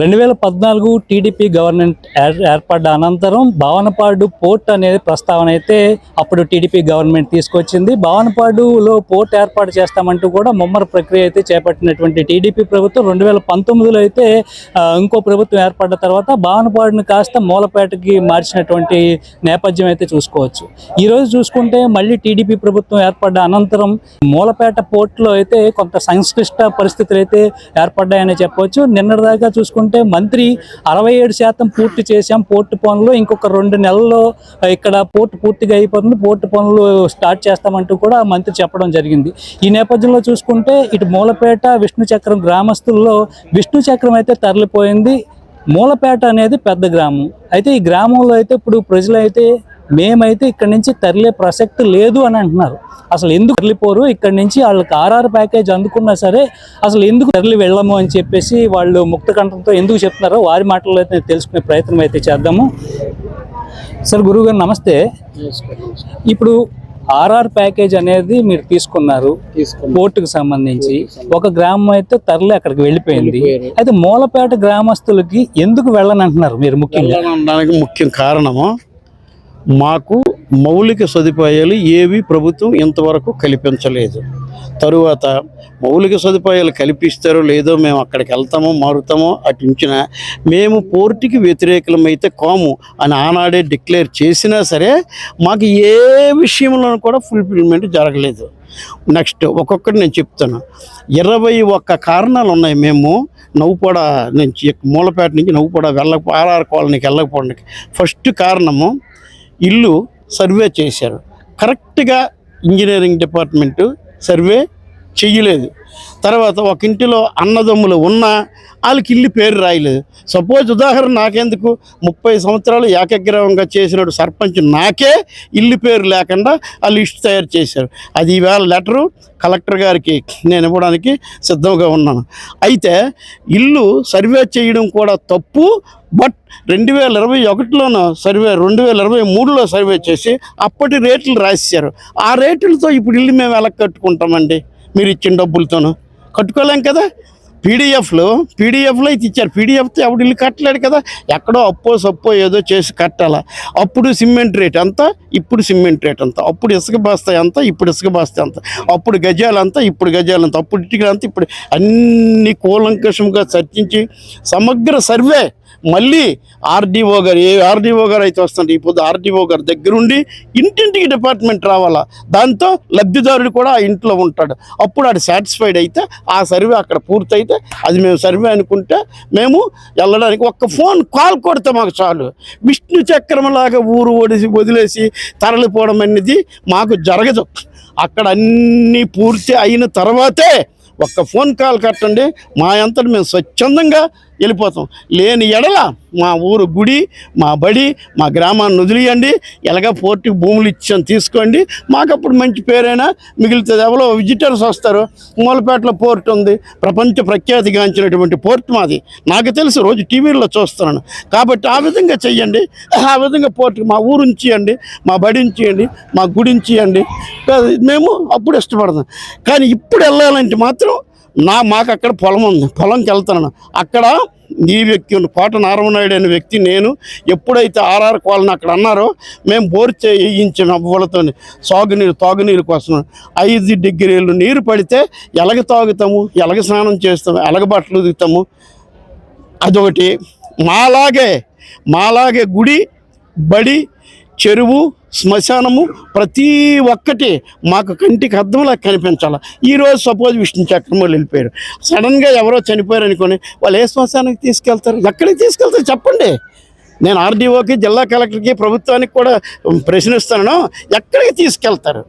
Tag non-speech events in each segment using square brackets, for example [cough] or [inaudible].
రెండు వేల పద్నాలుగు టీడీపీ గవర్నమెంట్ ఏర్- ఏర్పడ్డ అనంతరం భావనపాడు పోర్ట్ అనేది ప్రస్తావన అయితే అప్పుడు టీడీపీ గవర్నమెంట్ తీసుకొచ్చింది. భావనపాడులో పోర్ట్ ఏర్పాటు చేస్తామంటూ కూడా ముమ్మర ప్రక్రియ అయితే చేపట్టినటువంటి టీడీపీ ప్రభుత్వం రెండు వేల పంతొమ్మిదిలో అయితే ఇంకో ప్రభుత్వం ఏర్పడ్డ తర్వాత భావనపాడును కాస్త మూలపేటకి మార్చినటువంటి నేపథ్యం అయితే చూసుకోవచ్చు. ఈరోజు చూసుకుంటే మళ్ళీ టీడీపీ ప్రభుత్వం ఏర్పడ్డ అనంతరం మూలపేట పోర్టులో అయితే కొంత సంక్లిష్ట పరిస్థితులు అయితే ఏర్పడ్డాయని చెప్పవచ్చు. నిన్నటిదాకా చూసుకుంటే మంత్రి అరవై ఏడు శాతం పూర్తి చేశాం. పోర్టు పనులు ఇంకొక రెండు నెలల్లో ఇక్కడ పోర్టు పూర్తిగా అయిపోతుంది. పోర్టు పనులు స్టార్ట్ చేస్తామంటూ కూడా మంత్రి చెప్పడం జరిగింది. ఈ నేపథ్యంలో చూసుకుంటే ఇటు మూలపేట విష్ణు చక్రం గ్రామస్తుల్లో విష్ణు చక్రం అయితే తరలిపోయింది. మూలపేట అనేది పెద్ద గ్రామం. అయితే ఈ గ్రామంలో అయితే ఇప్పుడు ప్రజలైతే మేమైతే ఇక్కడి నుంచి తరలే ప్రసక్తి లేదు అని అంటున్నారు. అసలు ఎందుకు తరలిపోరు? ఇక్కడి నుంచి వాళ్ళకి ఆర్ఆర్ ప్యాకేజ్ అందుకున్నా సరే అసలు ఎందుకు తరలి వెళ్ళము అని చెప్పేసి వాళ్ళు ముక్త కంఠంతో ఎందుకు చెప్తున్నారో వారి మాటల్లో అయితే తెలుసుకునే ప్రయత్నం అయితే చేద్దాము. సార్ గురువు గారు నమస్తే. ఇప్పుడు ఆర్ఆర్ ప్యాకేజ్ అనేది మీరు తీసుకున్నారు పోర్టుకు సంబంధించి. ఒక గ్రామం అయితే తరలి అక్కడికి వెళ్ళిపోయింది. అయితే మూలపేట గ్రామస్తులకి ఎందుకు వెళ్ళని అంటున్నారు మీరు ముఖ్యంగా? ముఖ్య కారణము మాకు మౌలిక సదుపాయాలు ఏవి ప్రభుత్వం ఇంతవరకు కల్పించలేదు. తరువాత మౌలిక సదుపాయాలు కల్పిస్తారో లేదో మేము అక్కడికి వెళ్తామో మారుతామో అటుంచిన మేము పోర్టుకి వ్యతిరేకమైతే కాము అని ఆనాడే డిక్లేర్ చేసినా సరే మాకు ఏ విషయంలోనూ కూడా ఫుల్ఫిల్మెంట్ జరగలేదు. నెక్స్ట్ ఒక్కొక్కటి నేను చెప్తాను. ఇరవై ఒక్క కారణాలు ఉన్నాయి మేము నవ్వుపడ నుంచి మూలపేట నుంచి నవ్వుపడ వెళ్ళక ఆర్ఆర్ కాలనీకి వెళ్ళకపోవడానికి. ఫస్ట్ కారణము ఇల్లు సర్వే చేశారు. కరెక్ట్గా ఇంజనీరింగ్ డిపార్ట్మెంటు సర్వే చెయ్యలేదు. తర్వాత ఒక ఇంటిలో అన్నదమ్ములు ఉన్నా వాళ్ళకి ఇల్లు పేరు రాయలేదు. సపోజ్ ఉదాహరణ నాకెందుకు? ముప్పై సంవత్సరాలు ఏకగ్రీవంగా చేసినప్పుడు సర్పంచ్ నాకే ఇల్లు పేరు లేకుండా ఆ లిస్ట్ తయారు చేశారు. అది ఈవేళ లెటరు కలెక్టర్ గారికి నేను ఇవ్వడానికి సిద్ధంగా ఉన్నాను. అయితే ఇల్లు సర్వే చేయడం కూడా తప్పు బట్ రెండు వేల ఇరవై ఒకటిలోనో సర్వే రెండు వేల ఇరవై మూడులో సర్వే చేసి అప్పటి రేట్లు రాశారు. ఆ రేట్లతో ఇప్పుడు ఇల్లు మేము ఎలా కట్టుకుంటామండి? మీరు ఇచ్చిన డబ్బులతోనూ. కట్టుకోలేం కదా? పీడిఎఫ్లో పీడిఎఫ్లో అయితే ఇచ్చారు. పీడిఎఫ్తో ఎవడు ఇల్లు కట్టలేడు కదా? ఎక్కడో అప్పో సప్పో ఏదో చేసి కట్టాలా? అప్పుడు సిమెంట్ రేట్ అంతా ఇప్పుడు సిమెంట్ రేట్ అంత అప్పుడు ఇసుక బాస్తాయి అంతా ఇప్పుడు ఇసుక బాస్తాయి అంత అప్పుడు గజాలంతా ఇప్పుడు గజాలంతా అప్పుడు ఇటుకలంతా ఇప్పుడు అన్ని కూలంకషంగా చర్చించి సమగ్ర సర్వే మళ్ళీ ఆర్డీఓ గారు ఏ ఆర్డీఓ గారు అయితే వస్తుంటే ఇప్పుడు ఆర్డీఓ గారు దగ్గరుండి ఇంటింటికి డిపార్ట్మెంట్ రావాలా? దాంతో లబ్ధిదారుడు కూడా ఆ ఇంట్లో ఉంటాడు. అప్పుడు ఆడు సాటిస్ఫైడ్ అయితే ఆ సర్వే అక్కడ పూర్తయితే అది మేము సర్వే అనుకుంటే మేము వెళ్ళడానికి ఒక్క ఫోన్ కాల్ కొడితే మాకు చాలు. విష్ణు చక్రంలాగా ఊరు ఒడిసి వదిలేసి తరలిపోవడం అనేది మాకు జరగదు. అక్కడ అన్నీ పూర్తి అయిన తర్వాతే ఒక్క ఫోన్ కాల్ కట్టండి. మా అంతటి మేము స్వచ్ఛందంగా వెళ్ళిపోతాం. లేని ఎడల మా ఊరు గుడి మా బడి మా గ్రామాన్ని వదిలియండి. ఎలాగ పోర్టు భూములు ఇచ్చాం తీసుకోండి. మాకు అప్పుడు మంచి పేరైనా మిగులుతుంది ఎవరో విజిటర్స్ వస్తారు. మూలపేటలో పోర్ట్ ఉంది. ప్రపంచ ప్రఖ్యాతిగాంచినటువంటి పోర్ట్ మాది. నాకు తెలుసు రోజు టీవీలో చూస్తున్నాను. కాబట్టి ఆ విధంగా చెయ్యండి. ఆ విధంగా పోర్ట్ మా ఊరు ఉంచియండి. మా బడి ఉంచియండి. మా గుడి ఉంచియండి. మేము అప్పుడు ఇష్టపడతాం. కానీ ఇప్పుడు వెళ్ళాలంటే మాత్రం నా మాకు అక్కడ పొలం ఉంది. పొలంకి వెళ్తున్నాను. అక్కడ ఈ వ్యక్తి ఉంది కోట నారాయణనాయుడు అనే వ్యక్తి నేను ఎప్పుడైతే ఆర్ఆర్ కాలనీ అక్కడ అన్నారో మేము బోర్ చేయించిన అవ్వలతో సాగునీరు తాగునీరు కోసం ఐదు డిగ్రీలు నీరు పడితే ఎలగ తాగుతాము ఎలగ స్నానం చేస్తాము ఎలగ బట్టలు దిగుతాము అదొకటి. మాలాగే మాలాగే గుడి బడి చెరువు శ్మశానము ప్రతి ఒక్కటి మాకు కంటికి అర్థంలా కనిపించాలి. ఈరోజు సపోజ్ విష్ణు చక్రం వాళ్ళు వెళ్ళిపోయారు సడన్గా ఎవరో చనిపోయారు అనుకోని వాళ్ళు ఏ శ్మశానానికి తీసుకెళ్తారు? ఎక్కడికి తీసుకెళ్తారు చెప్పండి. నేను ఆర్డీఓకి జిల్లా కలెక్టర్కి ప్రభుత్వానికి కూడా ప్రశ్నిస్తాను ఎక్కడికి తీసుకెళ్తారు?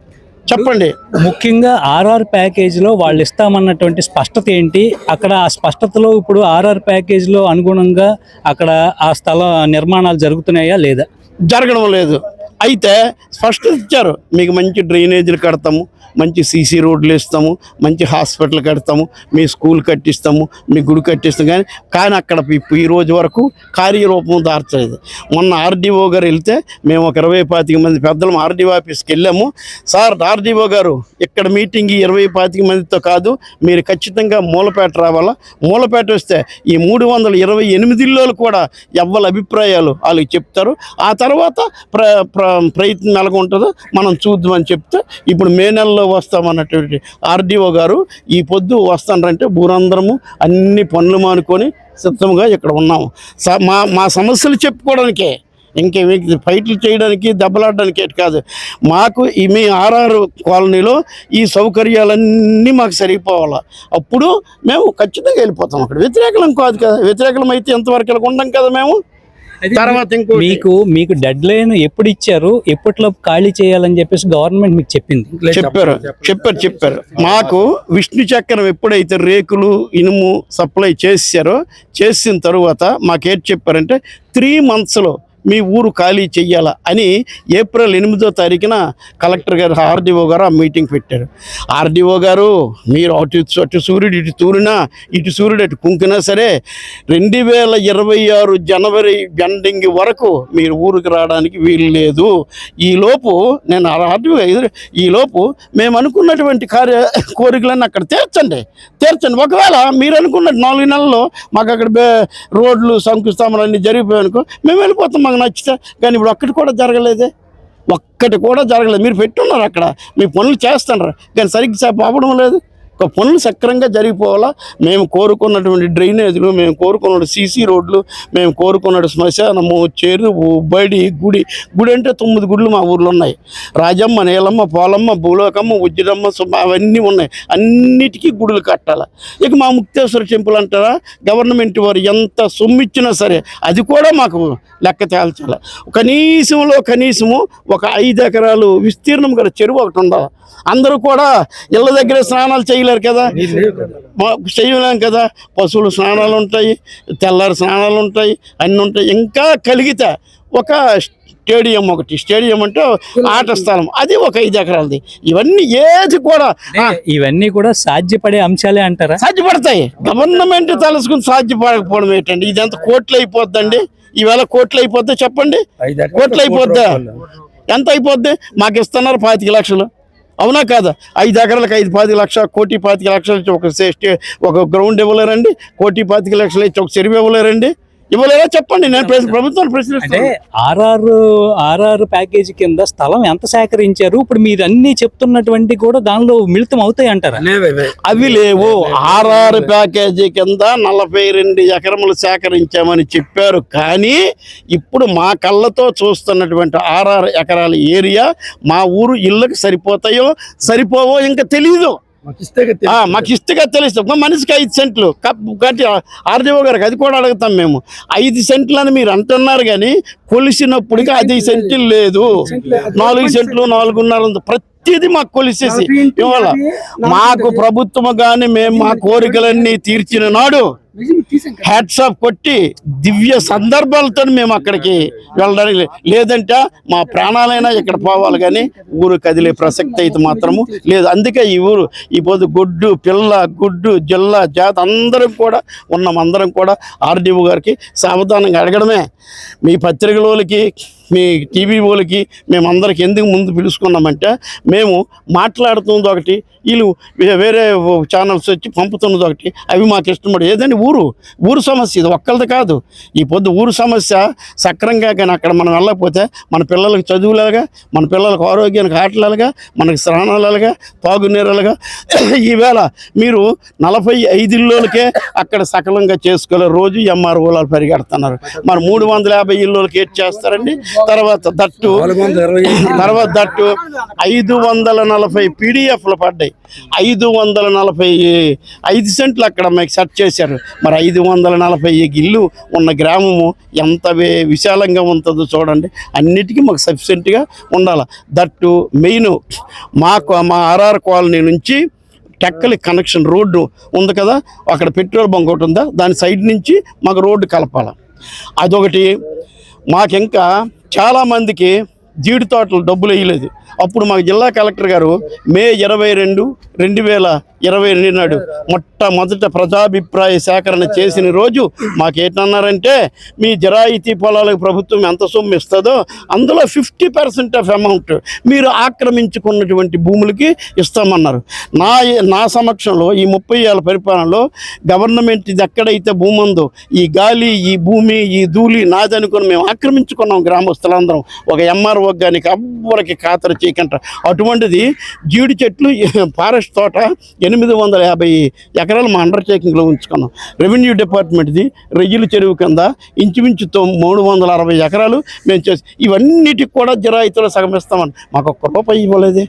చెప్పండి. ముఖ్యంగా ఆర్ఆర్ ప్యాకేజీలో వాళ్ళు ఇస్తామన్నటువంటి స్పష్టత ఏంటి? అక్కడ ఆ స్పష్టతలో ఇప్పుడు ఆర్ఆర్ ప్యాకేజీలో అనుగుణంగా అక్కడ ఆ స్థల నిర్మాణాలు జరుగుతున్నాయా లేదా? జరగడం లేదు. అయితే స్పష్టత ఇచ్చారు మీకు మంచి డ్రైనేజీలు కడతాము మంచి సీసీ రోడ్లు ఇస్తాము మంచి హాస్పిటల్ కడతాము మీ స్కూల్ కట్టిస్తాము మీ గుడి కట్టిస్తాం కానీ కానీ అక్కడ ఈ- రోజు వరకు కార్యరూపం దార్చలేదు. మొన్న ఆర్డీఓ గారు వెళ్తే మేము ఒక ఇరవై పాతిక మంది పెద్దలం ఆర్డీఓ ఆఫీస్కి వెళ్ళాము. సార్ ఆర్డీఓ గారు ఇక్కడ మీటింగ్ ఇరవై పాతిక మందితో కాదు మీరు ఖచ్చితంగా మూలపేట రావాలా? మూలపేట వస్తే ఈ మూడు వందల ఇరవై ఎనిమిదిలో కూడా ఎవ్వరి అభిప్రాయాలు వాళ్ళకి చెప్తారు. ఆ తర్వాత ప్ర ప్ర ప్రయత్నం ఎలాగ ఉంటుందో మనం చూద్దామని చెప్తే ఇప్పుడు మే నెలలో వస్తామన్నటువంటి ఆర్డీఓ గారు ఈ పొద్దు వస్తానంటే ఊరందరము అన్ని పనులు మానుకొని సిద్ధంగా ఇక్కడ ఉన్నాము. స- మా మా సమస్యలు చెప్పుకోవడానికే ఇంకేమి ఫైట్లు చేయడానికి దెబ్బలాడడానికి కాదు. మాకు ఈ మీ ఆర్ఆర్ కాలనీలో ఈ సౌకర్యాలన్నీ మాకు సరిపోవాలి అప్పుడు మేము ఖచ్చితంగా వెళ్ళిపోతాం అక్కడ. వ్యతిరేకలం కాదు కదా. వ్యతిరేకలం అయితే ఎంతవరకు వెళ్ళి కదా మేము? తర్వాత ఇంకో మీకు మీకు డెడ్ లైన్ ఎప్పుడు ఇచ్చారు? ఎప్పట్లో ఖాళీ చేయాలని చెప్పేసి గవర్నమెంట్ మీకు చెప్పింది. చెప్పారు చెప్పారు చెప్పారు. మాకు విష్ణు చక్రం ఎప్పుడైతే రేకులు ఇనుము సప్లై చేశారో చేసిన తరువాత మాకేం చెప్పారంటే త్రీ మంత్స్లో మీ ఊరు ఖాళీ చెయ్యాలా అని ఏప్రిల్ ఎనిమిదో తారీఖున కలెక్టర్ గారు ఆర్డీఓ గారు ఆ మీటింగ్ పెట్టారు. ఆర్డీఓ గారు మీరు అటు అటు సూర్యుడు ఇటు తూరినా ఇటు సూర్యుడు అటు కుంకినా సరే రెండు వేల ఇరవై ఆరు జనవరి ఎండింగ్ వరకు మీరు ఊరికి రావడానికి వీలు లేదు. ఈలోపు నేను ఆర్డీఓ ఎదురు ఈలోపు మేము అనుకున్నటువంటి కార్య కోరికలన్నీ అక్కడ తీర్చండి. తీర్చండి. ఒకవేళ మీరు అనుకున్న నాలుగు నెలల్లో మాకు అక్కడ రోడ్లు శంకుస్థాపనలు అన్నీ జరిగిపోయాయి అనుకో మేము వెళ్ళిపోతాం మాకు నచ్చితే కానీ ఇప్పుడు ఒక్కటి కూడా జరగలేదే. ఒక్కటి కూడా జరగలేదు. మీరు పెట్టున్నారు అక్కడ. మీ పనులు చేస్తున్నారు. కానీ సరిగ్గా పోవడం లేదు. ఒక పనులు సక్రంగా జరిగిపోవాలా? మేము కోరుకున్నటువంటి డ్రైనేజీలు మేము కోరుకున్న సీసీ రోడ్లు మేము కోరుకున్న శ్మశానము చెరువు బడి గుడి. గుడి అంటే తొమ్మిది గుడులు మా ఊర్లో ఉన్నాయి. రాజమ్మ నీలమ్మ పోలమ్మ భూలోకమ్మ ఉజ్జడమ్మ సుమ్మ అవన్నీ ఉన్నాయి. అన్నిటికీ గుడులు కట్టాలి? ఇక మా ముక్తేశ్వర టెంపుల్ అంటారా? గవర్నమెంట్ వారు ఎంత సొమ్మిచ్చినా సరే అది కూడా మాకు లెక్క తేల్చాలి? కనీసంలో కనీసము ఒక ఐదు ఎకరాలు విస్తీర్ణం గల చెరువు ఒకటి ఉండాలి? అందరూ కూడా ఇళ్ళ దగ్గర స్నానాలు చేయలేరు కదా? చేయలేం కదా? పశువులు స్నానాలు ఉంటాయి తెల్లారి స్నానాలు ఉంటాయి అన్నీ ఉంటాయి. ఇంకా కలిగితే ఒక స్టేడియం ఒకటి. స్టేడియం అంటే ఆట స్థలం. అది ఒక ఐదు ఎకరాలది. ఇవన్నీ ఏది కూడా ఇవన్నీ కూడా సాధ్యపడే అంశాలే అంటారా? సాధ్యపడతాయి. గవర్నమెంట్ తలుసుకుని సాధ్యపడకపోవడం ఏంటండి? ఇదంతా కోట్లు అయిపోద్దండి. ఈవేళ కోట్లు అయిపోద్ది చెప్పండి. కోట్లు అయిపోద్దా? ఎంత అయిపోద్ది? మాకు ఇస్తున్నారు పాతిక లక్షలు. అవునా కాదా? ఐదు ఎకరాలకు ఐదు పాతిక లక్ష కోటి పాతిక లక్షలు ఇచ్చి ఒక ఒక గ్రౌండ్ ఇవ్వలేరండి. కోటి పాతిక లక్షలు ఇచ్చి ఒక చెరువు ఇవ్వలేరండి. ఇవ్వలేరా చెప్పండి నేను ప్రశ్న ప్రభుత్వాన్ని అంటే ప్రశ్నిస్తాను ఆర్ఆర్ ఆర్ఆర్ ప్యాకేజ్ కింద స్థలం ఎంత సేకరించారు? ఇప్పుడు మీరు అన్ని చెప్తున్నటువంటి కూడా దానిలో మిళితం అవుతాయి అంటారా అవి లేవు. ఆర్ఆర్ ప్యాకేజీ కింద నలభై రెండు ఎకరములు సేకరించామని చెప్పారు. కానీ ఇప్పుడు మా కళ్ళతో చూస్తున్నటువంటి ఆర్ఆర్ ఎకరాల ఏరియా మా ఊరు ఇళ్ళకి సరిపోతాయో సరిపోవో ఇంకా తెలియదు ఆ, మాకు ఇష్టగా తెలుస్తుంది. ఒక మనిషికి ఐదు సెంట్లు. కప్ కట్టి ఆర్డీఓ గారికి అది కూడా అడుగుతాం మేము. ఐదు సెంట్లు అని మీరు అంటున్నారు కానీ కొలిసినప్పటికీ ఐదు సెంట్లు లేదు. నాలుగు సెంట్లు నాలుగున్నర ఉంది. ప్రతిదీ మాకు కొలిసేసి. ఇవాళ మాకు ప్రభుత్వం కానీ మేము మా కోరికలన్నీ తీర్చిన నాడు హ్యాట్సాప్ కొట్టి దివ్య సందర్భాలతో మేము అక్కడికి వెళ్ళడానికి లేదంటే మా ప్రాణాలైనా ఇక్కడ పోవాలి కానీ ఊరు కదిలే ప్రసక్తి అయితే మాత్రము లేదు. అందుకే ఈ ఊరు ఈ పొద్దు గుడ్డు పిల్ల గుడ్డు జిల్లా జాత అందరం కూడా ఉన్నాం. అందరం కూడా ఆర్డీఓ గారికి సావధానంగా అడగడమే. మీ పత్రికలోకి మీ టీవీ వాళ్ళకి మేమందరికి ఎందుకు ముందు పిలుచుకున్నామంటే మేము మాట్లాడుతున్నది ఒకటి వీళ్ళు వేరే ఛానల్స్ వచ్చి పంపుతున్నది ఒకటి అవి మాకు ఇష్టపడి ఏదండి ఊరు? ఊరు సమస్య ఇది ఒక్కరిది కాదు. ఈ పొద్దు ఊరు సమస్య సక్రంగా కానీ అక్కడ మనం వెళ్ళకపోతే మన పిల్లలకు చదువులాగా మన పిల్లలకు ఆరోగ్యానికి ఆటలాగా మనకి స్నానాలుగా తాగునీరులుగా [coughs] ఈవేళ మీరు నలభై ఐదుల్లోకే అక్కడ సకలంగా చేసుకోలేరు. రోజు ఎంఆర్ఓలు పరిగెడుతున్నారు. మరి మూడు వందల యాభై ఇల్లులకి ఏం చేస్తారండి? తర్వాత దట్టు తర్వాత దట్టు ఐదు వందల నలభై పీడిఎఫ్లు పడ్డాయి. ఐదు వందల నలభై ఐదు సెంట్లు అక్కడ మీకు సెట్ చేశారు. మరి ఐదు వందల నలభై ఇల్లు ఉన్న గ్రామము ఎంత విశాలంగా ఉంటుందో చూడండి. అన్నిటికీ మాకు సఫిషియెంట్గా ఉండాలి. దట్టు మెయిన్ మాకు మా ఆర్ఆర్ కాలనీ నుంచి టెక్కలి కనెక్షన్ రోడ్డు ఉంది కదా అక్కడ పెట్రోల్ బంక్ ఒకటి ఉందా దాని సైడ్ నుంచి మాకు రోడ్డు కలపాలి. అదొకటి మాకింకా చాలామందికి జీడి తోటలు డబ్బులు వేయలేదు. అప్పుడు మాకు జిల్లా కలెక్టర్ గారు మే ఇరవై రెండు రెండు వేల ఇరవై రెండు నాడు మొట్టమొదట ప్రజాభిప్రాయ సేకరణ చేసిన రోజు మాకేంటన్నారంటే మీ జరాయితీ పొలాలకు ప్రభుత్వం ఎంత సొమ్ము ఇస్తుందో అందులో ఫిఫ్టీ పర్సెంట్ ఆఫ్ అమౌంట్ మీరు ఆక్రమించుకున్నటువంటి భూములకి ఇస్తామన్నారు. నా నా సమక్షంలో ఈ ముప్పై ఏళ్ళ పరిపాలనలో గవర్నమెంట్ ఇది ఎక్కడైతే భూమి ఉందో ఈ గాలి ఈ భూమి ఈ ధూళి నాదనుకుని మేము ఆక్రమించుకున్నాం గ్రామస్తులందరం. ఒక ఎంఆర్ కానీ అవ్వరికి ఖాతరు చేయకంట. అటువంటిది జీడి చెట్లు ఫారెస్ట్ తోట ఎనిమిది వందల యాభై ఎకరాలు మా అండర్టేకింగ్లో ఉంచుకున్నాం. రెవెన్యూ డిపార్ట్మెంట్ది రొయ్యల చెరువు కింద ఇంచుమించు మూడు వందల అరవై ఎకరాలు మేము చేసి ఇవన్నిటికి కూడా జిరాయితీలో సగం ఇస్తామని మాకు ఒక్క రూపాయి ఇవ్వలేదే.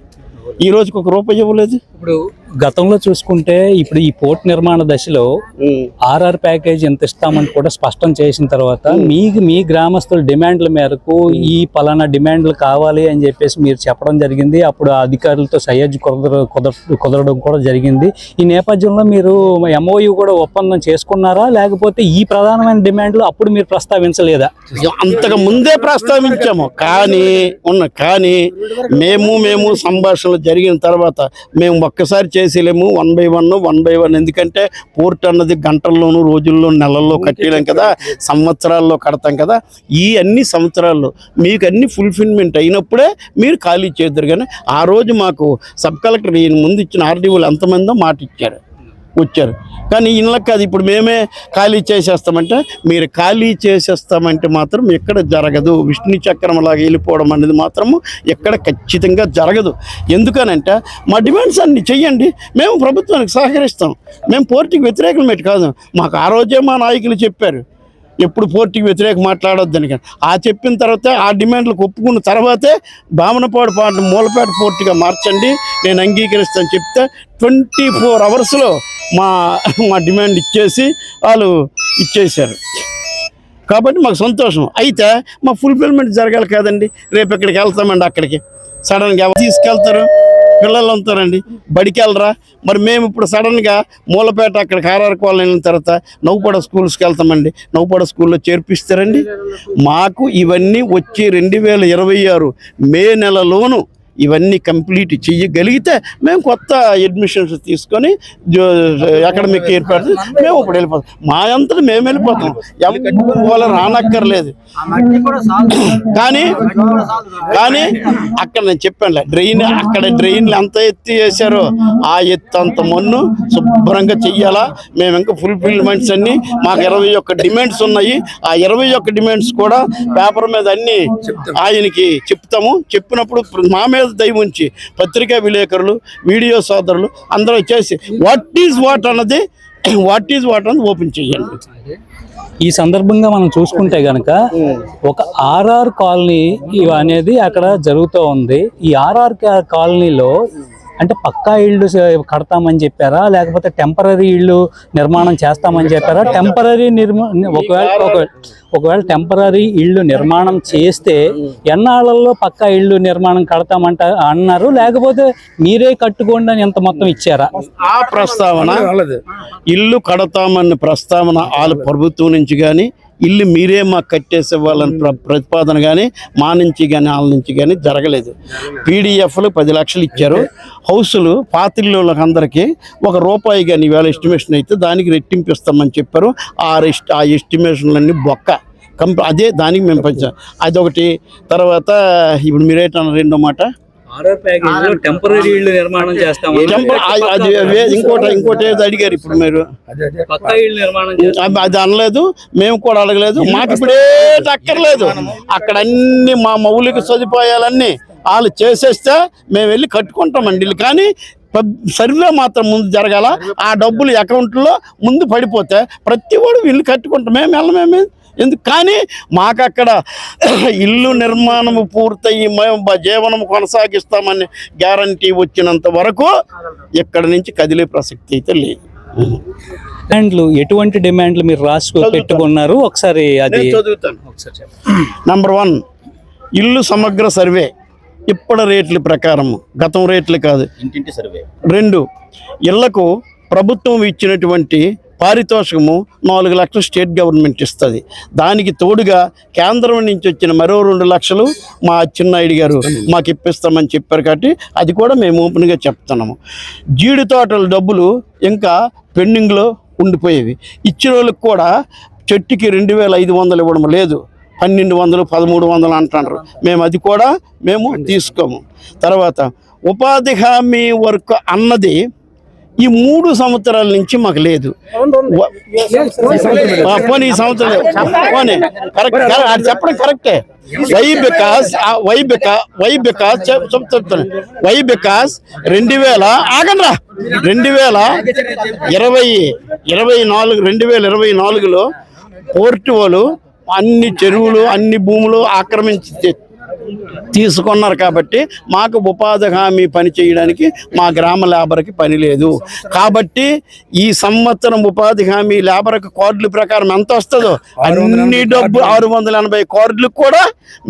ఈ రోజుకి ఒక రూపాయి ఇవ్వలేదు. ఇప్పుడు గతంలో చూసుకుంటే ఇప్పుడు ఈ పోర్ట్ నిర్మాణ దశలో ఆర్ఆర్ ప్యాకేజ్ ఎంత ఇస్తామని కూడా స్పష్టం చేసిన తర్వాత మీకు మీ గ్రామస్తుల డిమాండ్ల మేరకు ఈ పలానా డిమాండ్లు కావాలి అని చెప్పేసి మీరు చెప్పడం జరిగింది. అప్పుడు అధికారులతో సయ్యజ్ కుదర కుదర- కుదరడం కూడా జరిగింది. ఈ నేపథ్యంలో మీరు ఎంఓయు కూడా ఒప్పందం చేసుకున్నారా? లేకపోతే ఈ ప్రధానమైన డిమాండ్లు అప్పుడు మీరు ప్రస్తావించలేదా? అంతకు ముందే ప్రస్తావించాము. కానీ ఉన్న కానీ మేము మేము సంభాషణలు జరిగిన తర్వాత మేము ఒక్కసారి చేసేలేము one by one one by one ఎందుకంటే పోర్ట్ అన్నది గంటల్లోనూ రోజుల్లో నెలల్లో కట్టేయలేం కదా సంవత్సరాల్లో కడతాం కదా ఈ అన్ని సంవత్సరాల్లో మీకు అన్ని ఫుల్ఫిల్మెంట్ అయినప్పుడే మీరు ఖాళీ చేద్దరు కానీ ఆ రోజు మాకు సబ్ కలెక్టర్ ఈయన ముందు ఇచ్చిన ఆర్డీఓలు ఎంతమందో మాట ఇచ్చారు వచ్చారు. కానీ ఇళ్ళకి అది ఇప్పుడు మేమే ఖాళీ చేసేస్తామంటే మీరు ఖాళీ చేసేస్తామంటే మాత్రం ఎక్కడ జరగదు. విష్ణు చక్రం లాగా వెళ్ళిపోవడం అనేది మాత్రము ఎక్కడ ఖచ్చితంగా జరగదు. ఎందుకనంటే మా డిమాండ్స్ అన్ని చెయ్యండి మేము ప్రభుత్వానికి సహకరిస్తాం. మేము పోర్టుకి పెట్టి కాదు మాకు ఆ రోజే మా నాయకులు చెప్పారు. ఎప్పుడు పోర్టుకి వ్యతిరేక మాట్లాడొద్దని కానీ ఆ చెప్పిన తర్వాత ఆ డిమాండ్లకు ఒప్పుకున్న తర్వాతే బామనపాడు పాట మూలపేట పోర్టుగా మార్చండి. నేను అంగీకరిస్తాను చెప్తే ట్వంటీ ఫోర్ అవర్స్లో మా మా డిమాండ్ ఇచ్చేసి వాళ్ళు ఇచ్చేశారు. కాబట్టి మాకు సంతోషం. అయితే మా ఫుల్ఫిల్మెంట్ జరగాలి కదండి. రేపు ఇక్కడికి వెళ్తామండి అక్కడికి. సడన్గా ఎవరు తీసుకెళ్తారు? పిల్లలు ఉంటారండి. బడికి వెళ్ళరా? మరి మేము ఇప్పుడు సడన్గా మూలపేట అక్కడ కారారు కాలనీ వెళ్ళిన తర్వాత నవ్వుపడ స్కూల్స్కి వెళ్తామండి. నవ్వుపడ స్కూల్లో చేర్పిస్తారండి. మాకు ఇవన్నీ వచ్చి రెండు వేల ఇరవై ఆరు మే నెలలోను ఇవన్నీ కంప్లీట్ చెయ్యగలిగితే మేము కొత్త అడ్మిషన్స్ తీసుకొని అకాడమిక్ ఏర్పాటు మేము ఇప్పుడు వెళ్ళిపోతాం. మా అంతటా మేము వెళ్ళిపోతాం ఎవరు రానక్కర్లేదు. కానీ కానీ అక్కడ నేను చెప్పాను డ్రైన్ అక్కడ డ్రైన్లు ఎంత ఎత్తి చేశారో ఆ ఎత్తు అంత మన్ను శుభ్రంగా చెయ్యాలా. మేము ఇంకా ఫుల్ఫిల్మెంట్స్ అన్ని మాకు ఇరవై ఒక్క డిమాండ్స్ ఉన్నాయి. ఆ ఇరవై ఒక్క డిమాండ్స్ కూడా పేపర్ మీద అన్ని ఆయనకి చెప్తాము. చెప్పినప్పుడు మా మీద దయ ఉంచి పత్రికా విలేకరులు వీడియో సోదరులు అందరూ చేసి వాట్ ఈజ్ వాట్ అన్నది వాట్ ఈజ్ వాట్ అన్నది ఓపెన్ చేయండి. ఈ సందర్భంగా మనం చూసుకుంటే గనక ఒక ఆర్ఆర్ కాలనీ అనేది అక్కడ జరుగుతూ ఉంది ఈ ఆర్ఆర్ కాలనీలో అంటే పక్కా ఇళ్ళు కడతామని చెప్పారా? లేకపోతే టెంపరీ ఇళ్ళు నిర్మాణం చేస్తామని చెప్పారా? టెంపరీ నిర్మా ఒకవేళ ఒకవేళ ఒకవేళ టెంపరీ ఇళ్ళు నిర్మాణం చేస్తే ఎన్నాళ్ళల్లో పక్కా ఇళ్ళు నిర్మాణం కడతామంట అన్నారు. లేకపోతే మీరే కట్టుకోండి అని ఎంత మొత్తం ఇచ్చారా? ఆ ప్రస్తావన ఇల్లు కడతామన్న ప్రస్తావన వాళ్ళ ప్రభుత్వం నుంచి కానీ ఇల్లు మీరే మాకు కట్టేసి ఇవ్వాలని ప్ర ప్రతిపాదన కానీ మా నుంచి కానీ వాళ్ళ నుంచి కానీ జరగలేదు. పీడిఎఫ్లు పది లక్షలు ఇచ్చారు. హౌసులు పాతిళ్ళకి అందరికీ ఒక రూపాయి కానీ ఇవాళ ఎస్టిమేషన్ అయితే దానికి రెట్టింపు ఇస్తామని చెప్పారు. ఆ రెస్ట్ ఆ ఎస్టిమేషన్లన్నీ బొక్క. కంప్ అదే దానికి మేము పంచాం. అదొకటి. తర్వాత ఇప్పుడు మీరేటన్నారు రెండో మాట? ఆర్ఆర్ ప్యాకేజ్లో టెంపరీ ఇళ్ళు నిర్మాణం ఇంకోటి ఇంకోటి ఏదో అడిగారు ఇప్పుడు మీరు. ఇళ్ళు నిర్మాణం అది అనలేదు మేము కూడా అడగలేదు మాకు ఇప్పుడే అక్కర్లేదు అక్కడ అన్ని మా మౌలిక సదుపాయాలన్నీ వాళ్ళు చేసేస్తే మేము వెళ్ళి కట్టుకుంటామండి కానీ సర్వే మాత్రం ముందు జరగాల ఆ డబ్బులు అకౌంట్లో ముందు పడిపోతే ప్రతి వాడు ఇల్లు కట్టుకుంటాం. మేము వెళ్ళమేమి? ఎందుకు? కానీ మాకు అక్కడ ఇల్లు నిర్మాణం పూర్తయి మేము జీవనం కొనసాగిస్తామని గ్యారంటీ వచ్చినంత వరకు ఇక్కడి నుంచి కదిలే ప్రసక్తి అయితే లేదు. డిమాండ్లు ఎటువంటి డిమాండ్లు మీరు రాసి పెట్టుకున్నారు? ఒకసారి అది చదువుతాను. ఒకసారి నంబర్ వన్ ఇల్లు సమగ్ర సర్వే. ఇప్పటి రేట్ల ప్రకారం గతం రేట్లు కాదు. ఇంటింటి సర్వే. రెండు ఇళ్ళకు ప్రభుత్వం ఇచ్చినటువంటి పారితోషికము నాలుగు లక్షలు స్టేట్ గవర్నమెంట్ ఇస్తుంది. దానికి తోడుగా కేంద్రం నుంచి వచ్చిన మరో రెండు లక్షలు మా అచ్చెన్నాయుడు గారు మాకు ఇప్పిస్తామని చెప్పారు కాబట్టి అది కూడా మేము ఓపెన్గా చెప్తున్నాము. జీడి తోటల డబ్బులు ఇంకా పెండింగ్లో ఉండిపోయేవి. ఇచ్చిన వాళ్ళకి కూడా చెట్టుకి రెండు వేల ఐదు వందలు ఇవ్వడం లేదు. పన్నెండు వందలు పదమూడు వందలు అంటున్నారు. మేము అది కూడా మేము తీసుకోము. తర్వాత ఉపాధి హామీ వర్క్ అన్నది ఈ మూడు సంవత్సరాల నుంచి మాకు లేదు. పోనీ ఈ సంవత్సరం. పోనీ. కరెక్ట్. అది చెప్పడం కరెక్టే why because why because why because చెప్తాను వై బికాస్ రెండు వేల ఆగండ్రా. రెండు వేల ఇరవై ఇరవై నాలుగు రెండు వేల ఇరవై నాలుగులో పోర్టు వాళ్ళు అన్ని చెరువులు అన్ని భూములు ఆక్రమించి తీసుకున్నారు కాబట్టి మాకు ఉపాధి హామీ పని చేయడానికి మా గ్రామ లేబర్కి పని లేదు. కాబట్టి ఈ సంవత్సరం ఉపాధి హామీ లేబర్కి కార్డుల ప్రకారం ఎంత వస్తుందో అన్ని డబ్బు ఆరు వందల ఎనభై కార్డులకు కూడా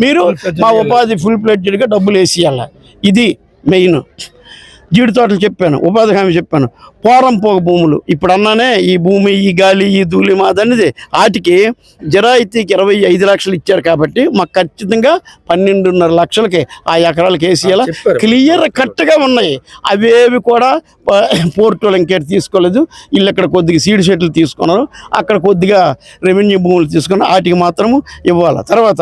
మీరు మా ఉపాధి ఫుల్ ప్లెడ్జ్డ్గా డబ్బులు వేసేయాలి ఇది మెయిన్. జీడి తోటలు చెప్పాను ఉపాధి హామీ చెప్పాను. పోరం పోగ భూములు. ఇప్పుడు అన్నానే ఈ భూమి ఈ గాలి ఈ ధూళి మాదనేది వాటికి జరాయితీకి ఇరవై ఐదు లక్షలు ఇచ్చారు కాబట్టి మాకు ఖచ్చితంగా పన్నెండున్నర లక్షలకి ఆ ఎకరాలకి వేసేయాల క్లియర్ కట్గా ఉన్నాయి. అవేవి కూడా పోర్టులు ఇంకేటి తీసుకోలేదు. వీళ్ళు ఇక్కడ కొద్దిగా సీడ్ షెట్లు తీసుకున్నారు. అక్కడ కొద్దిగా రెవెన్యూ భూములు తీసుకున్నారు. వాటికి మాత్రము ఇవ్వాలి. తర్వాత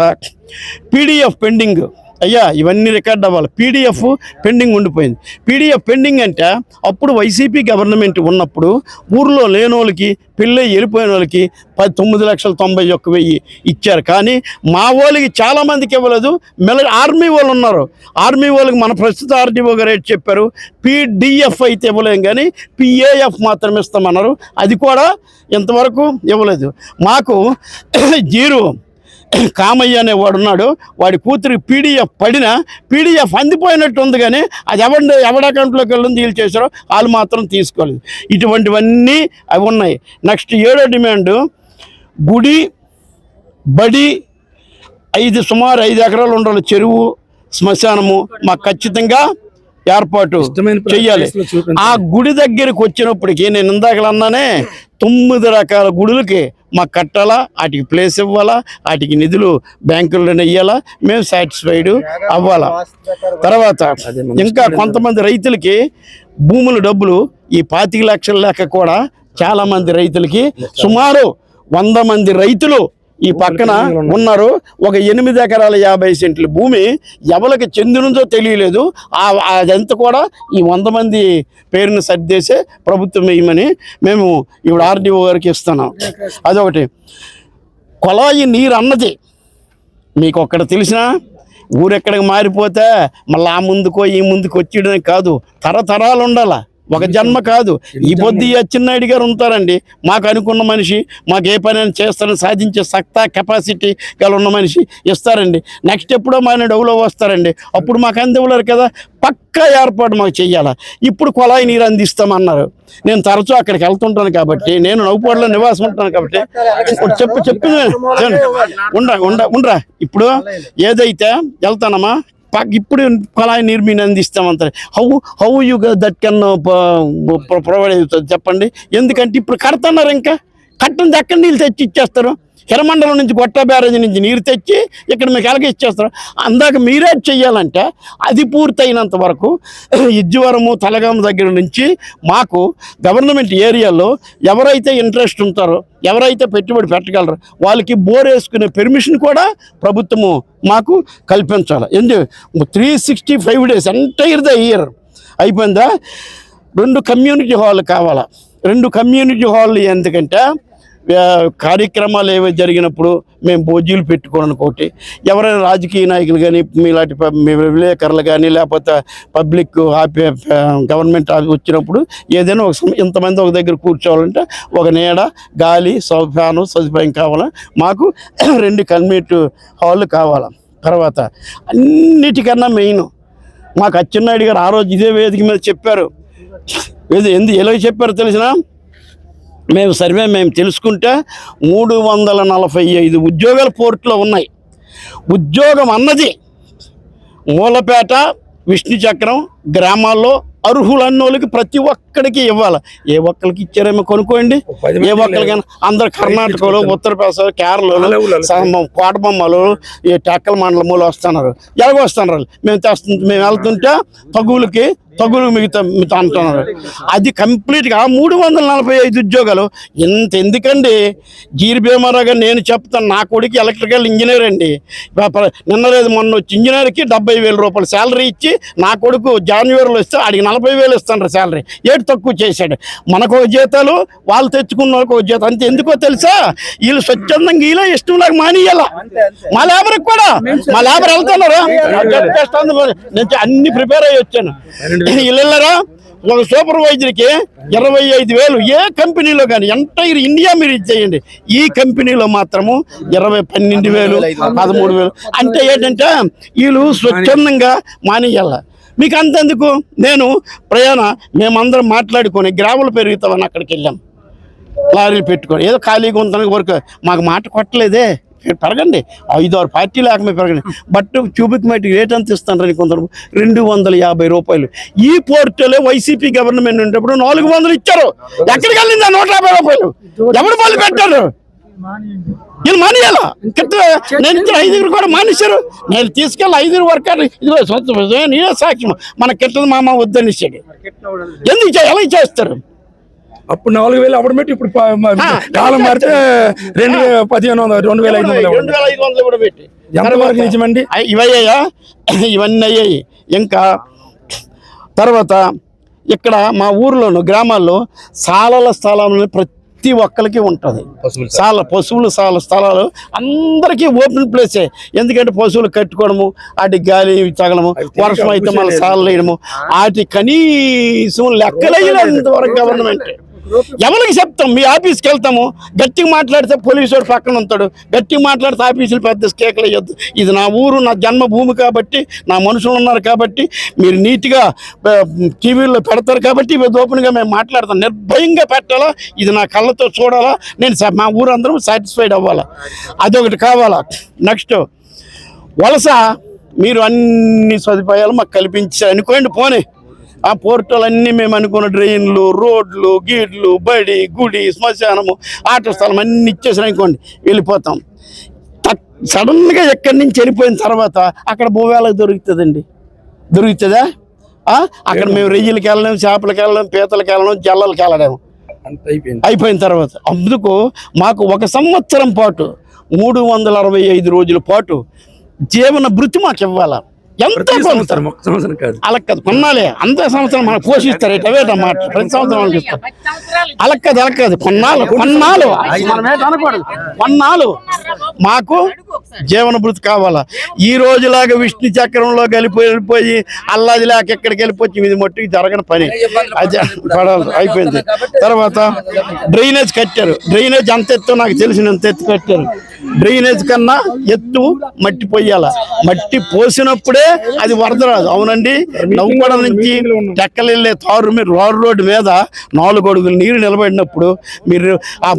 పీడిఎఫ్ పెండింగ్ అయ్యా ఇవన్నీ రికార్డ్ అవ్వాలి. పీడిఎఫ్ పెండింగ్ ఉండిపోయింది. పీడిఎఫ్ పెండింగ్ అంటే అప్పుడు వైసీపీ గవర్నమెంట్ ఉన్నప్పుడు ఊర్లో లేని వాళ్ళకి పెళ్ళి వెళ్ళిపోయిన వాళ్ళకి పది తొమ్మిది లక్షల తొంభై ఒక్క వెయ్యి ఇచ్చారు. కానీ మా వాళ్ళకి చాలామందికి ఇవ్వలేదు. మిల ఆర్మీ వాళ్ళు ఉన్నారు. ఆర్మీ వాళ్ళకి మన ప్రస్తుత ఆర్డీఓ రేట్ చెప్పారు? పీడిఎఫ్ అయితే ఇవ్వలేం కానీ పిఏఎఫ్ మాత్రం ఇస్తామన్నారు. అది కూడా ఇంతవరకు ఇవ్వలేదు. మాకు [coughs] జీరో [clears throat] కామయ్య అనే వాడు ఉన్నాడు వాడి కూతురు పీడిఎఫ్ పడిన పీడిఎఫ్ అందిపోయినట్టు ఉంది కానీ అది ఎవరి ఎవడ అకౌంట్లోకి వెళ్ళి డీల్ చేశారో వాళ్ళు మాత్రం తీసుకోలేదు. ఇటువంటివన్నీ అవి ఉన్నాయి. నెక్స్ట్ ఏడో డిమాండ్. గుడి బడి ఐదు సుమారు ఐదు ఎకరాలు ఉండాలి. చెరువు శ్మశానము మాకు ఖచ్చితంగా ఏర్పాటు చెయ్యాలి. ఆ గుడి దగ్గరికి వచ్చినప్పటికి నేను ఇందాక అన్నానే తొమ్మిది రకాల గుడులకి మాకు కట్టాలా వాటికి ప్లేస్ ఇవ్వాలా వాటికి నిధులు బ్యాంకుల్లోనే ఇవ్వాలా మేము సాటిస్ఫైడ్ అవ్వాలా. తర్వాత ఇంకా కొంతమంది రైతులకి భూముల డబ్బులు ఈ పాతిక లక్షల లెక్క కూడా చాలామంది రైతులకి సుమారు వంద మంది రైతులు ఈ పక్కన ఉన్నారు ఒక ఎనిమిది ఎకరాల యాభై సెంట్ల భూమి. ఎవరికి చెందినదో తెలియలేదు. ఆ- అదంతా కూడా ఈ వంద మంది పేరుని సర్దేసే ప్రభుత్వం వేయమని మేము ఇప్పుడు ఆర్డీఓ గారికి ఇస్తున్నాం. అదొకటి. కొలాయి నీరు అన్నది మీకు ఒక్కడ తెలిసినా ఊరెక్కడికి మారిపోతే మళ్ళీ ఆ ముందుకో ఈ ముందుకు వచ్చేయడం కాదు. తరతరాలు ఉండాల? ఒక జన్మ కాదు. ఈ పొద్దు ఈ అచ్చెన్నాయుడు గారు ఉంటారండి. మాకు అనుకున్న మనిషి మాకు ఏ పని అయినా చేస్తారని సాధించే సత్తా కెపాసిటీ గల ఉన్న మనిషి ఇస్తారండి. నెక్స్ట్ ఎప్పుడో మన డౌలో వస్తారండి. అప్పుడు మాకు అందివ్వలేరు కదా. పక్కా ఏర్పాటు మాకు చెయ్యాలా? ఇప్పుడు కొలాయి నీరు అందిస్తామన్నారు. నేను తరచూ అక్కడికి వెళ్తుంటాను కాబట్టి నేను నవ్వుపాడులో నివాసం ఉంటాను కాబట్టి ఇప్పుడు చెప్పు చెప్పు. ఉండ్రా ఉండ్రా ఉండ్రా. ఇప్పుడు ఏదైతే వెళ్తానమ్మా ఇప్పుడు కొలాయి నీరు మీరు అందిస్తామంటారు how how you that can provide అవుతుంది చెప్పండి. ఎందుకంటే ఇప్పుడు కడుతున్నారు ఇంకా. కట్టం దక్కని నీళ్ళు తెచ్చి ఇచ్చేస్తారు హిరమండలం నుంచి కొట్ట బ్యారేజ్ నుంచి నీరు తెచ్చి ఇక్కడ మీకు ఎలాగ ఇచ్చేస్తారు. అందాక మీరే చెయ్యాలంటే అది పూర్తయినంత వరకు ఇజ్జివరము తలగామ దగ్గర నుంచి మాకు గవర్నమెంట్ ఏరియాలో ఎవరైతే ఇంట్రెస్ట్ ఉంటారో ఎవరైతే పెట్టుబడి పెట్టగలరు వాళ్ళకి బోర్ వేసుకునే పెర్మిషన్ కూడా ప్రభుత్వము మాకు కల్పించాలి. ఎందుకు? Three sixty five days entire the year అయిపోయిందా? రెండు కమ్యూనిటీ హాల్ కావాలా? రెండు కమ్యూనిటీ హాల్ ఎందుకంటే కార్యక్రమాలు ఏవో జరిగినప్పుడు మేము భోజీలు పెట్టుకోవడం ఒకటి. ఎవరైనా రాజకీయ నాయకులు కానీ మీలాంటి మీ విలేకరులు కానీ లేకపోతే పబ్లిక్ హాపీ గవర్నమెంట్ వచ్చినప్పుడు ఏదైనా ఒక ఇంతమంది ఒక దగ్గర కూర్చోవాలంటే ఒక నీడ గాలి సౌఫాను సదుపాయం కావాలా? మాకు [clears throat] రెండు కన్వీట్ హాల్ కావాలా? తర్వాత అన్నిటికన్నా మెయిన్ మాకు అచ్చెన్నాయుడు గారు ఆ రోజు ఇదే వేదిక మీద చెప్పారు. ఏది ఎందు ఎలా చెప్పారు తెలిసినా మేము సర్వే మేము తెలుసుకుంటే మూడు వందల నలభై ఐదు ఉద్యోగాలు పోర్టులో ఉన్నాయి. ఉద్యోగం అన్నది మూలపేట విష్ణు చక్రం గ్రామాల్లో అర్హులన్న వాళ్ళకి ప్రతి ఒక్కడికి ఇవ్వాలి. ఏ ఒక్కరికి ఇచ్చారేమో కొనుక్కోండి. ఏ ఒక్కరికైనా అందరు కర్ణాటకలో ఉత్తరప్రదేశ్ కేరళలో కోటబొమ్మలు ఈ టెక్కల మండలములు వస్తున్నారు. ఎలాగ వస్తున్నారు? మేము తెస్తు మేము వెళ్తుంటే తగులకి తగులు మిగతా మిగతా అంటున్నారు. అది కంప్లీట్గా ఆ మూడు వందల నలభై ఐదు ఉద్యోగాలు. ఇంత ఎందుకండి? జీరి భీమారావు గారు నేను చెప్తాను నా కొడుకు ఎలక్ట్రికల్ ఇంజనీర్ అండి. నిన్న లేదు మొన్న వచ్చి ఇంజనీర్కి డెబ్బై వేల రూపాయలు శాలరీ ఇచ్చి నా కొడుకు జాన్యువరిలో ఇస్తే ఆడికి నలభై వేలు ఇస్తాను శాలరీ. ఏడు తక్కువ చేశాడు. మనకు ఒక జీతాలు వాళ్ళు తెచ్చుకున్న ఒక జీతం అంతే ఎందుకో తెలుసా? వీళ్ళు స్వచ్ఛందంగా వీళ్ళే ఇష్టం లాగా మానేయాల. మా లేబర్కి కూడా. మా లేబర్ వెళ్తున్నారు. నేను అన్ని ప్రిపేర్ అయ్యి వచ్చాను. వీళ్ళు వెళ్ళారా ఒక సూపర్వైజర్కి ఇరవై ఐదు వేలు. ఏ కంపెనీలో కానీ ఎంటైర్ ఇండియా మీరు ఇచ్చేయండి ఈ కంపెనీలో మాత్రము ఇరవై పన్నెండు వేలు పదమూడు వేలు. అంటే ఏంటంటే వీళ్ళు స్వచ్ఛందంగా మానేయాల. మీకు అంతెందుకు నేను ప్రయాణ మేమందరం మాట్లాడుకొని గ్రాములు పెరుగుతామని అక్కడికి వెళ్ళాం. లారీలు పెట్టుకొని. ఏదో ఖాళీగా ఉందని వరకు మాకు మాట కొట్టలేదే. పెరగండి. ఐదు ఆరు పార్టీ లేకమే పెరగండి. బట్ క్యూబిక్ మీటర్ రేట్ ఎంత ఇస్తానని కొందరు? రెండు వందల యాభై రూపాయలు. ఈ పోర్టలే వైసీపీ గవర్నమెంట్ ఉండేప్పుడు నాలుగు వందలు ఇచ్చారు. ఎక్కడికి వెళ్ళింది ఆ నూట యాభై రూపాయలు? ఎవరు మొదలు పెట్టారు? నేను మానేయాలా? కిట్ట నేను ఇచ్చిన ఐదుగురు కూడా మానేశారు. నేను తీసుకెళ్ళి ఐదుగురు వర్కర్లు ఇదిగో సొంత నేనే సాక్ష్యం. మన కిట్టది మామ వద్దని ఎందుకు చే- ఎలా చేస్తారు? అప్పుడు నాలుగు వేలు అప్పుడు పెట్టి ఇప్పుడు కాలం మారితే రెండు పదిహేను వందలు రెండు వేల ఐదు వందలు రెండు వేల ఐదు వందలు కూడా పెట్టి. ఎంతవరకు నిజమండి ఇవయ్యాయా [coughs] ఇవన్నీ అయ్యాయి. ఇంకా తర్వాత ఇక్కడ మా ఊర్లోను గ్రామాల్లో సాలల స్థలాలు ప్రతి ఒక్కరికి ఉంటుంది. సాల పశువులు సాల స్థలాలు అందరికీ ఓపెన్ ప్లేసే ఎందుకంటే పశువులు కట్టుకోవడము వాటి గాలి తగలము వర్షం అయితే మళ్ళీ సాలలు వేయడము వాటి కనీసం లెక్కలేనంత వరకు గవర్నమెంట్ ఎవరికి చెప్తాం? మీ ఆఫీస్కి వెళ్తాము. గట్టిగా మాట్లాడితే పోలీసు వాడు పక్కన ఉంటాడు. గట్టిగా మాట్లాడితే ఆఫీసులు పెద్ద స్కేకలు వేయద్దు. ఇది నా ఊరు నా జన్మభూమి కాబట్టి నా మనుషులు ఉన్నారు కాబట్టి మీరు నీట్గా టీవీలో టీవీల్లో పెడతారు కాబట్టి ఇవి ఓపెన్గా మేము మాట్లాడతాం. నిర్భయంగా పెట్టాలా? ఇది నా కళ్ళతో చూడాలా? నేను మా ఊరు అందరం సాటిస్ఫైడ్ అవ్వాలా? అదొకటి కావాలా? నెక్స్ట్ వలస మీరు అన్ని సదుపాయాలు మాకు కల్పించారు. అనుకోండి పోనీ. ఆ పోర్టల్ అన్నీ మేము అనుకున్న డ్రైన్లు రోడ్లు గీడ్లు బడి గుడి శ్మశానము ఆట స్థలం అన్ని ఇచ్చేసారు అనుకోండి వెళ్ళిపోతాం. సడన్గా ఎక్కడి నుంచి వెళ్ళిపోయిన తర్వాత అక్కడ భూవేలకు దొరుకుతుందండి. దొరుకుతుందా? అక్కడ మేము రొయ్యలకి వెళ్ళలేము చేపలకి వెళ్ళలేము పీతలకి వెళ్ళలేము జల్లలకి వెళ్ళలేము అయిపోయింది. అయిపోయిన తర్వాత అందుకు మాకు ఒక సంవత్సరం పాటు మూడు వందల అరవై ఐదు రోజుల పాటు జీవన భృతి మాకు ఇవ్వాలా. ఎంత సంవత్సరం ఒక్క సంవత్సరం కాదు. అలా కాదు కొన్నాలే. అంత సంవత్సరం మనకు పోషిస్తారు అవే మాట? ప్రతి సంవత్సరం మనకి ఇస్తారు అలా కాదు అలా కాదు కొన్నాళ్ళు కొన్నాళ్ళు. మనం అనకూడదు కొన్నాళ్ళు. మాకు జీవన భృతి కావాలా? ఈ రోజులాగా విష్ణు చక్రంలో కలిపి వెళ్ళిపోయి అల్లాది లేక ఎక్కడికి వెళ్ళిపోయి ఇది మట్టుకు జరగని పని. అది పడాలి. అయిపోయింది. తర్వాత డ్రైనేజ్ కట్టారు. డ్రైనేజ్ అంత ఎత్తు నాకు తెలిసినంత ఎత్తు కట్టారు. డ్రైనేజ్ కన్నా ఎత్తు మట్టి పొయ్యాల మట్టి పోసినప్పుడే అది వరద రాదు. అవునండి? నవ్వుకోవడం నుంచి టెక్కలెళ్ళే తారు మీరు రోడ్ రోడ్డు మీద నాలుగు అడుగులు నీరు నిలబడినప్పుడు మీరు ఆ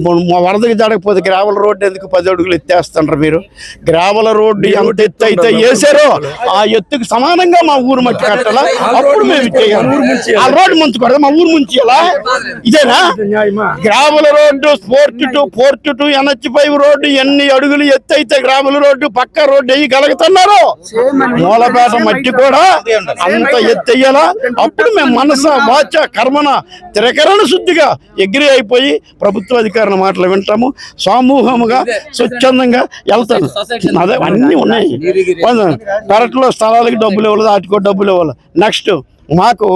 వరదకి జరగకపోతే గ్రావెల్ రోడ్డు ఎందుకు పది అడుగులు ఎత్తేస్తుంటారు మీరు? గ్రావెల్ రోడ్డు ఎంత ఎత్తు అయితే వేసారో ఆ ఎత్తుకు సమానంగా మా ఊరు మట్టి కట్టాలా? అప్పుడు మేము ఆ రోడ్డు ముంచుకోవడం మా ఊరు ముంచేయాలా? ఇదేనా? Gravel road port to port to NH five road ఎన్ని అడుగులు ఎత్తు అయితే గ్రావెల్ రోడ్డు పక్క రోడ్డు వేయగలుగుతున్నారు మూలపేట మట్టి కూడా అంత ఎత్తు వేయాలా అప్పుడు మేము మనస వాచ కర్మన తిరకరణ శుద్ధిగా ఎగిరి అయిపోయి ప్రభుత్వ అధికారుల మాటలు వింటాము. సమూహముగా స్వచ్ఛందంగా వెళ్తాను. అదే అన్నీ ఉన్నాయి. పెరట్లో స్థలాలకి డబ్బులు ఇవ్వలేదు వాటికో డబ్బులు ఇవ్వాలి. నెక్స్ట్ మాకు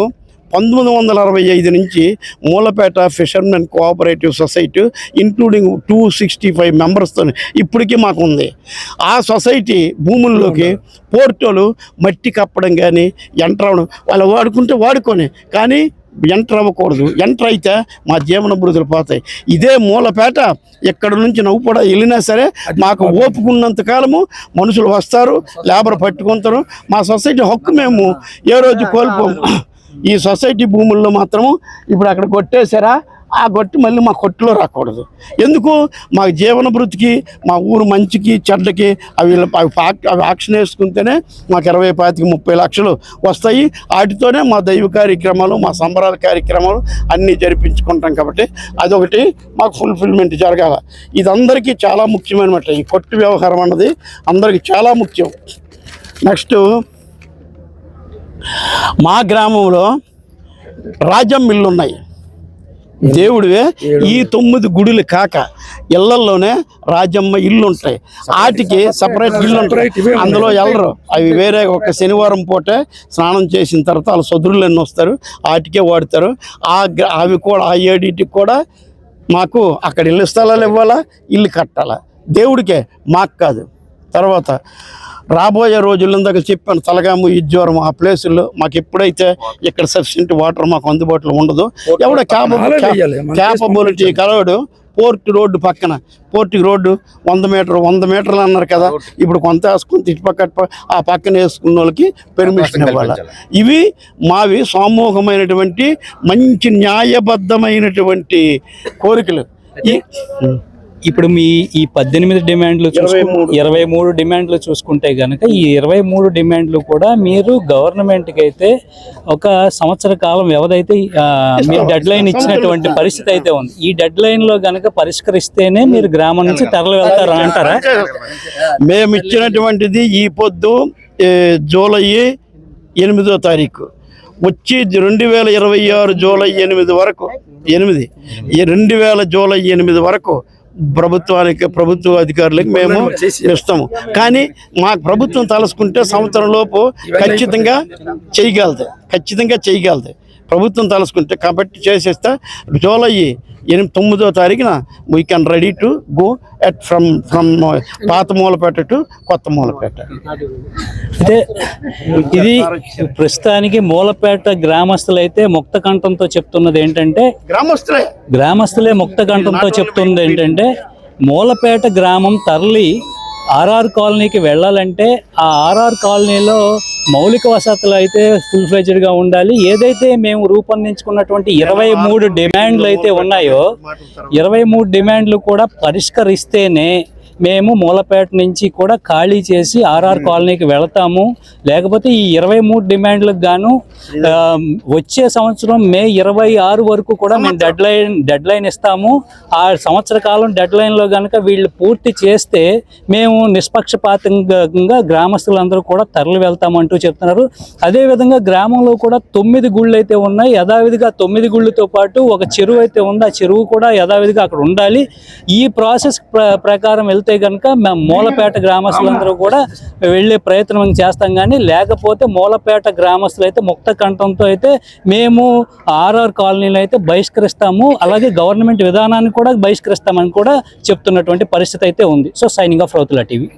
పంతొమ్మిది వందల అరవై ఐదు నుంచి Mulapeta fishermen cooperative society including two sixty five మెంబర్స్తో ఇప్పటికీ మాకు ఉంది. ఆ సొసైటీ భూముల్లోకి పోర్టోలు మట్టి కప్పడం కానీ ఎంటర్ అవ్వడం వాళ్ళు వాడుకుంటే వాడుకొని కానీ ఎంటర్ అవ్వకూడదు. ఎంటర్ అయితే మా జీవన బృతులు పోతాయి. ఇదే మూలపేట ఎక్కడ నుంచి నవ్వు కూడా వెళ్ళినా సరే మాకు ఓపుకున్నంత కాలము మనుషులు వస్తారు లేబర్ పట్టుకుంటారు. మా సొసైటీ హక్కు మేము ఏ రోజు కోల్పోము. ఈ సొసైటీ భూముల్లో మాత్రము ఇప్పుడు అక్కడ కొట్టేశారా? ఆ గొట్టి మళ్ళీ మా కొట్టులో రాకూడదు. ఎందుకు? మా జీవన బృతికి మా ఊరు మంచికి చెడ్డకి అవి అవి పాక్- అవి ఆక్షన్ వేసుకుంటేనే మాకు ఇరవై పాతికి ముప్పై లక్షలు వస్తాయి. వాటితోనే మా దైవ కార్యక్రమాలు మా సంబరాల కార్యక్రమాలు అన్నీ జరిపించుకుంటాం కాబట్టి అదొకటి మాకు ఫుల్ఫిల్మెంట్ జరగాల. ఇది అందరికీ చాలా ముఖ్యమైనమాట. ఈ కొట్టు వ్యవహారం అన్నది అందరికీ చాలా ముఖ్యం. నెక్స్ట్ మా గ్రామంలో రాజం మిల్లు ఉన్నాయి దేవుడివే ఈ తొమ్మిది గుడులు కాక ఇళ్ళల్లోనే రాజమ్మ ఇల్లు ఉంటాయి వాటికి సపరేట్ ఇల్లు ఉంటాయి అందులో వెళ్ళరు అవి వేరే ఒక శనివారం పూటే స్నానం చేసిన తర్వాత వాళ్ళ సదురులన్నీ వస్తారు. వాటికే వాడతారు. ఆ అవి కూడా ఆ ఏడింటికి కూడా మాకు అక్కడ ఇల్లు స్థలాలు ఇవ్వాలా? ఇల్లు కట్టాలా? దేవుడికే మాకు కాదు. తర్వాత రాబోయే రోజుల్లో ఇందాక చెప్పాను తలగాము ఇజ్జోరం ఆ ప్లేసుల్లో మాకు ఎప్పుడైతే ఇక్కడ సఫిషియెంట్ వాటర్ మాకు అందుబాటులో ఉండదు ఎవడ క్యాపబిలిటీ కలవాడు పోర్ట్ రోడ్డు పక్కన. పోర్ట్ రోడ్డు వంద మీటర్ వంద మీటర్లు అన్నారు కదా ఇప్పుడు కొంత వేసుకుని ఇటు పక్క ఆ పక్కన వేసుకున్న వాళ్ళకి పెర్మిషన్ ఇవ్వాలి? ఇవి మావి సామూహమైనటువంటి మంచి న్యాయబద్ధమైనటువంటి కోరికలు. ఇప్పుడు మీ ఈ పద్దెనిమిది డిమాండ్లు ఇరవై మూడు. ఇరవై మూడు డిమాండ్లు చూసుకుంటే గనక ఈ ఇరవై మూడు డిమాండ్లు కూడా మీరు గవర్నమెంట్కి అయితే ఒక సంవత్సర కాలం వ్యవధైతే ఆ, మీరు డెడ్ లైన్ ఇచ్చినటువంటి పరిస్థితి అయితే ఉంది. ఈ డెడ్ లైన్లో గనక పరిష్కరిస్తేనే మీరు గ్రామం నుంచి తరలి వెళ్తారు అంటారా? మేము ఇచ్చినటువంటిది ఈ పొద్దు జూలై ఎనిమిదో తారీఖు. వచ్చి రెండు వేల ఇరవై ఆరు జూలై ఎనిమిది వరకు ఎనిమిది ఈ రెండు వేల జూలై ఎనిమిది వరకు ప్రభుత్వానికి ప్రభుత్వ అధికారులకు మేము ఇస్తాము కానీ మా ప్రభుత్వం తలుసుకుంటే సంవత్సరం లోపు ఖచ్చితంగా చేయగలదు. ఖచ్చితంగా చేయగలదు. ప్రభుత్వం తలుసుకుంటే కాబట్టి చేసేస్తే. జూలై ఎనిమిది తొమ్మిదో తారీఖున we can ready to go at from from పాత మూలపేట టు కొత్త మూలపేట. అయితే ఇది ప్రస్తుతానికి మూలపేట గ్రామస్తులు అయితే ముక్త కంఠంతో చెప్తున్నది ఏంటంటే గ్రామస్తులే. గ్రామస్తులే ముక్త కంఠంతో చెప్తుంది ఏంటంటే మూలపేట గ్రామం తరలి ఆర్ఆర్ కాలనీకి వెళ్ళాలంటే ఆ ఆర్ఆర్ కాలనీలో మౌలిక వసతులు అయితే ఫుల్ ఫ్లెజ్డ్గా ఉండాలి. ఏదైతే మేము రూపొందించుకున్నటువంటి ఇరవై మూడు డిమాండ్లు అయితే ఉన్నాయో ఇరవై మూడు డిమాండ్లు కూడా పరిష్కరిస్తేనే మేము మూలపేట నుంచి కూడా ఖాళీ చేసి ఆర్ఆర్ కాలనీకి వెళతాము. లేకపోతే ఈ ఇరవై మూడు డిమాండ్లకు గాను వచ్చే సంవత్సరం మే ఇరవై ఆరు వరకు కూడా మేము డెడ్ లైన్ డెడ్ లైన్ ఇస్తాము. ఆ సంవత్సర కాలం డెడ్ లైన్లో కనుక వీళ్ళు పూర్తి చేస్తే మేము నిష్పక్షపాతంగా గ్రామస్తులందరూ కూడా తరలి వెళ్తామంటూ చెప్తున్నారు. అదేవిధంగా గ్రామంలో కూడా తొమ్మిది గుళ్ళు అయితే ఉన్నాయి. యథావిధిగా తొమ్మిది గుళ్ళతో పాటు ఒక చెరువు అయితే ఉంది. ఆ చెరువు కూడా యథావిధిగా అక్కడ ఉండాలి. ఈ ప్రాసెస్ ప్ర- ప్రకారం వెళ్తే కనుక మేము మూలపేట గ్రామస్తులందరూ కూడా వెళ్ళే ప్రయత్నం చేస్తాం కానీ లేకపోతే మూలపేట గ్రామస్తులు అయితే ముక్త కంఠంతో అయితే మేము ఆర్ఆర్ కాలనీలో అయితే బహిష్కరిస్తాము అలాగే గవర్నమెంట్ విధానాన్ని కూడా బహిష్కరిస్తామని కూడా చెప్తున్నటువంటి పరిస్థితి అయితే ఉంది. So signing off Rautula TV.